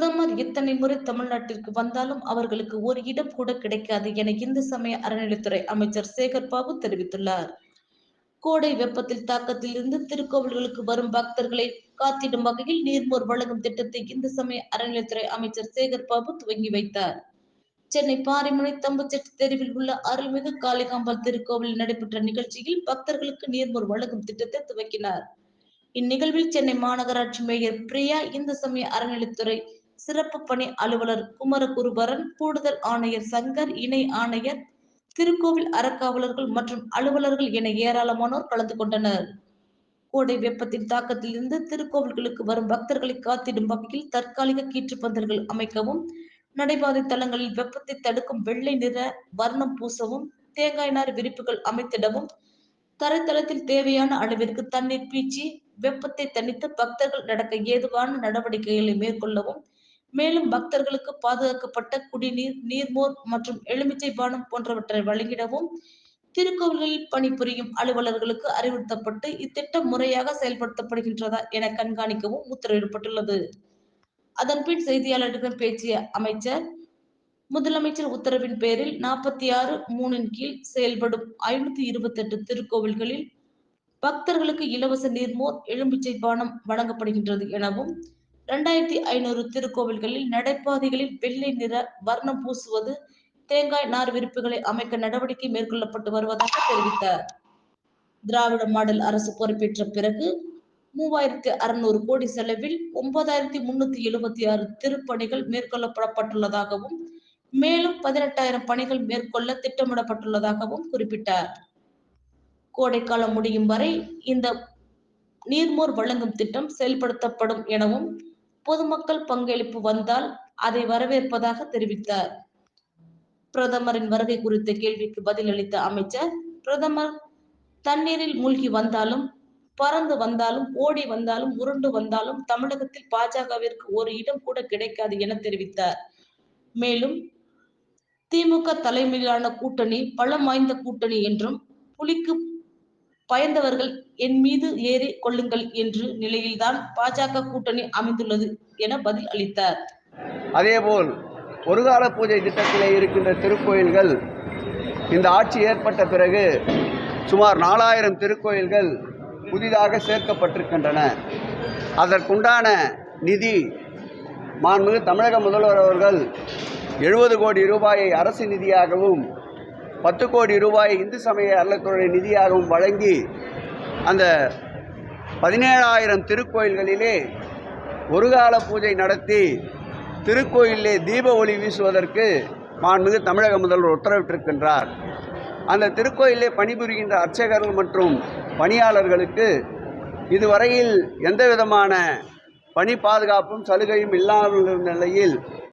பிரதமர் இத்தனை முறை தமிழ்நாட்டிற்கு வந்தாலும் அவர்களுக்கு ஒரு இடம் கூட கிடைக்காது என இந்து சமய அறநிலைத்துறை அமைச்சர் சேகர் பாபு தெரிவித்துள்ளார். கோடை வெப்பத்தில் தாக்கத்தில் இருந்து திருக்கோவில்களுக்கு வரும் பக்தர்களை காத்திடும் வகையில் நீர்மோர் வழங்கும் திட்டத்தை இந்து சமய அறநிலைத்துறை அமைச்சர் சேகர் பாபு துவங்கி வைத்தார். சென்னை பாரிமுனை தம்புச்செட்டு தெருவில் உள்ள அருள்மிகு காளிகாம்பாள் திருக்கோவிலில் நடைபெற்ற நிகழ்ச்சியில் பக்தர்களுக்கு நீர்மோர் வழங்கும் திட்டத்தை துவக்கினார். இந்நிகழ்வில் சென்னை மாநகராட்சி மேயர் பிரியா இந்து சமய அறநிலைத்துறை சிறப்பு பணி அலுவலர் குமரகுருபரன் கூடுதல் ஆணையர் சங்கர் இணை ஆணையர் திருக்கோவில் அறக்காவலர்கள் மற்றும் அலுவலர்கள் என ஏராளமானோர் கலந்து கொண்டனர். கோடை வெப்பத்தின் தாக்கத்திலிருந்து திருக்கோவில்களுக்கு வரும் பக்தர்களை காத்திடும் வகையில் தற்காலிக கீற்று பந்தல்கள் அமைக்கவும் நடைபாதை தளங்களில் வெப்பத்தை தடுக்கும் வெள்ளை நிற வர்ணம் பூசவும் தேங்காய் நார் விரிப்புகள் அமைத்திடவும் தரைத்தளத்தில் தேவையான அளவிற்கு தண்ணீர் பீச்சி வெப்பத்தை தணித்து பக்தர்கள் நடக்க ஏதுவான நடவடிக்கைகளை மேற்கொள்ளவும் மேலும் பக்தர்களுக்கு பாதுகாக்கப்பட்ட குடிநீர் நீர்மோர் மற்றும் எலுமிச்சை பானம் போன்றவற்றை வழங்கிடவும் திருக்கோவில்களில் பணிபுரியும் அலுவலர்களுக்கு அறிவுறுத்தப்பட்டு இத்திட்டம் முறையாக செயல்படுத்தப்படுகின்றதா என கண்காணிக்கவும் உத்தரவிடப்பட்டுள்ளது. அதன்பின் செய்தியாளர்களிடம் பேசிய அமைச்சர் முதலமைச்சர் உத்தரவின் பேரில் நாற்பத்தி ஆறு மூணின் கீழ் செயல்படும் ஐநூத்தி இருபத்தி எட்டு திருக்கோவில்களில் பக்தர்களுக்கு இலவச நீர்மோர் எலும்பிச்சை பானம் வழங்கப்படுகின்றது எனவும் இரண்டாயிரத்தி ஐநூறு திருக்கோவில்களில் நடைபாதைகளில் வெள்ளை நிற வர்ணம் பூசுவது தேங்காய் நார் விரிப்புகளை அமைக்க நடவடிக்கை மேற்கொள்ளப்பட்டு வருவதாக தெரிவித்தார். திராவிட மாடல் அரசு பொறுப்பேற்ற பிறகு மூவாயிரத்தி அறுநூறு கோடி செலவில் ஒன்பதாயிரத்தி முன்னூத்தி எழுபத்தி ஆறு திருப்பணிகள் மேற்கொள்ளப்படப்பட்டுள்ளதாகவும் மேலும் பதினெட்டாயிரம் பணிகள் மேற்கொள்ள திட்டமிடப்பட்டுள்ளதாகவும் குறிப்பிட்டார். கோடைக்காலம் முடியும் வரை இந்த நீர்மோர் வழங்கும் திட்டம் செயல்படுத்தப்படும் எனவும் பொதுமக்கள் பங்களிப்பு வந்தால் அதை வரவேற்பதாக தெரிவித்தார். பிரதமரின் வருகை குறித்த கேள்விக்கு பதிலளித்த அமைச்சர் பிரதமர் தண்ணீரில் மூழ்கி வந்தாலும் பறந்து வந்தாலும் ஓடி வந்தாலும் உருண்டு வந்தாலும் தமிழகத்தில் பாஜகவிற்கு ஒரு இடம் கூட கிடைக்காது என தெரிவித்தார். மேலும் திமுக தலைமையிலான கூட்டணி பலம் வாய்ந்த கூட்டணி என்றும் புலிக்கு பயந்தவர்கள் என் மீது ஏறி கொள்ளுங்கள் என்று நிலையில்தான் பாஜக கூட்டணி அமைந்துள்ளது என பதில் அளித்தார். அதேபோல் ஒருகால பூஜை திட்டத்திலே இருக்கின்ற திருக்கோயில்கள் இந்த ஆட்சி ஏற்பட்ட பிறகு சுமார் நாலாயிரம் திருக்கோயில்கள் புதிதாக சேர்க்கப்பட்டிருக்கின்றன. அதற்குண்டான நிதி மாண்புமிகு தமிழக முதல்வர் அவர்கள் எழுபது கோடி ரூபாயை அரசு நிதியாகவும் பத்து கோடி ரூபாய் இந்து சமய அறத்துறை நிதியாகவும் வழங்கி அந்த பதினேழாயிரம் திருக்கோயில்களிலே ஒருகால பூஜை நடத்தி திருக்கோயிலே தீப ஒளி வீசுவதற்கு மாண்புமிகு தமிழக முதல்வர் உத்தரவிட்டிருக்கின்றார். அந்த திருக்கோயிலே பணிபுரிகின்ற அர்ச்சகர்கள் மற்றும் பணியாளர்களுக்கு இதுவரையில் எந்த விதமான பணி பாதுகாப்பும் சலுகையும் இல்லாமல் இருந்த நிலையில்